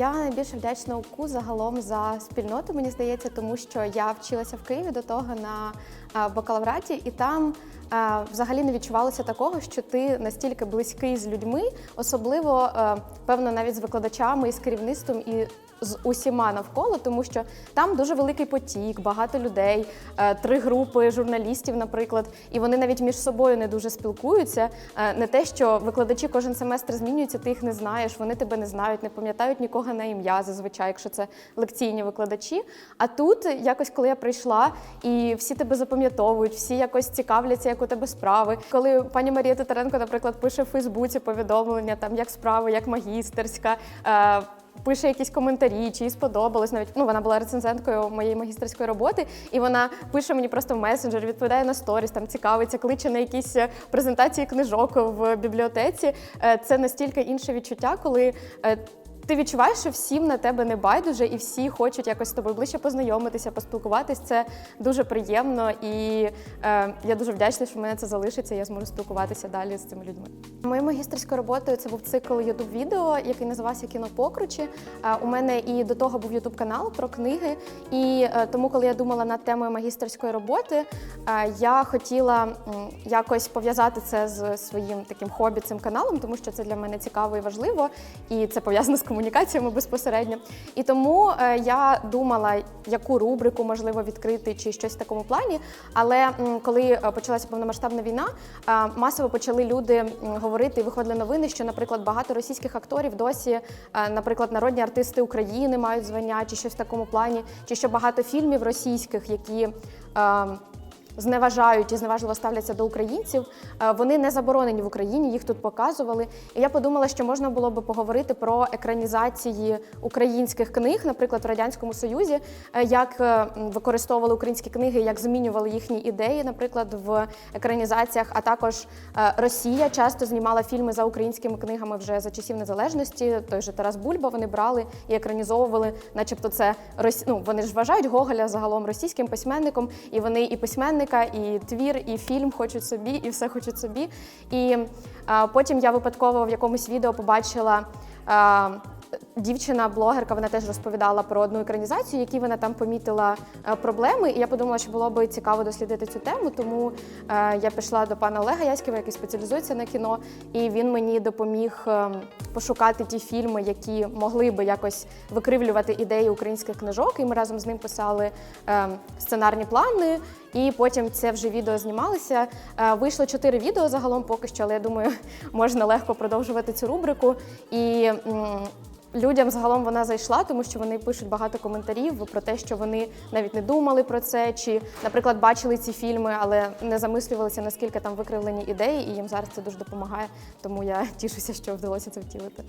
Я найбільше вдячна УКУ загалом за спільноту, мені здається, тому що я вчилася в Києві до того на бакалавраті, і там взагалі не відчувалося такого, що ти настільки близький з людьми, особливо е, певно навіть з викладачами і з керівництвом і з усіма навколо, тому що там дуже великий потік, багато людей, е, три групи журналістів, наприклад, і вони навіть між собою не дуже спілкуються. Е, Не те, що викладачі кожен семестр змінюються, ти їх не знаєш, вони тебе не знають, не пам'ятають нікого на ім'я, зазвичай, якщо це лекційні викладачі. А тут якось, коли я прийшла, і всі тебе запам'ятовують, всі якось цікавляться, як у тебе справи. Коли пані Марія Титаренко, наприклад, пише в Фейсбуці повідомлення, там як справи, як магістерська. Е, Пише якісь коментарі, чи їй сподобалось. Навіть ну вона була рецензенткою моєї магістерської роботи, і вона пише мені просто в месенджер, відповідає на сторіс, там цікавиться, кличе на якісь е, презентації книжок в бібліотеці. Е, Це настільки інше відчуття, коли. Е, Ти відчуваєш, що всім на тебе не байдуже, і всі хочуть якось з тобою ближче познайомитися, поспілкуватись. Це дуже приємно, і е, я дуже вдячна, що в мене це залишиться. Я зможу спілкуватися далі з цими людьми. Моєю магістерською роботою це був цикл youtube відео, який називався Кіно покручі. Е, у мене і до того був youtube канал про книги. І е, тому, коли я думала над темою магістерської роботи, е, я хотіла м, якось пов'язати це з своїм таким хобі, цим каналом, тому що це для мене цікаво і важливо, і це пов'язано з комунікаціями безпосередньо. І тому е, я думала, яку рубрику можливо відкрити чи щось в такому плані. Але коли е, почалася повномасштабна війна, е, масово почали люди говорити виходили новини, що, наприклад, багато російських акторів досі, наприклад, народні артисти України мають звання, чи щось в такому плані, чи що багато фільмів російських, які. Зневажають і зневажливо ставляться до українців. Е, Вони не заборонені в Україні, їх тут показували. І я подумала, що можна було би поговорити про екранізації українських книг, наприклад, в радянському Союзі, е, як е, використовували українські книги, як змінювали їхні ідеї, наприклад, в екранізаціях. А також Росія часто знімала фільми за українськими книгами вже за часів незалежності. Той же Тарас Бульба вони брали і екранізовували, начебто, це ну, вони ж вважають Гоголя загалом російським письменником, і вони і письменника, і твір, і фільм хочуть собі, і все хочуть собі. І а, потім я випадково в якомусь відео побачила. А, Дівчина-блогерка, вона теж розповідала про одну екранізацію, які вона там помітила е, проблеми. І я подумала, що було би цікаво дослідити цю тему. Тому е, я пішла до пана Олега Яськіва, який спеціалізується на кіно, і він мені допоміг е, пошукати ті фільми, які могли би якось викривлювати ідеї українських книжок. І ми разом з ним писали сценарні плани. І потім це вже відео знімалося. Вийшло чотири відео загалом поки що, але я думаю, можна легко продовжувати цю рубрику. І людям загалом вона зайшла, тому що вони пишуть багато коментарів про те, що вони навіть не думали про це, чи, наприклад, бачили ці фільми, але не замислювалися, наскільки там викривлені ідеї, і їм зараз це дуже допомагає. Тому я тішуся, що вдалося це втілити.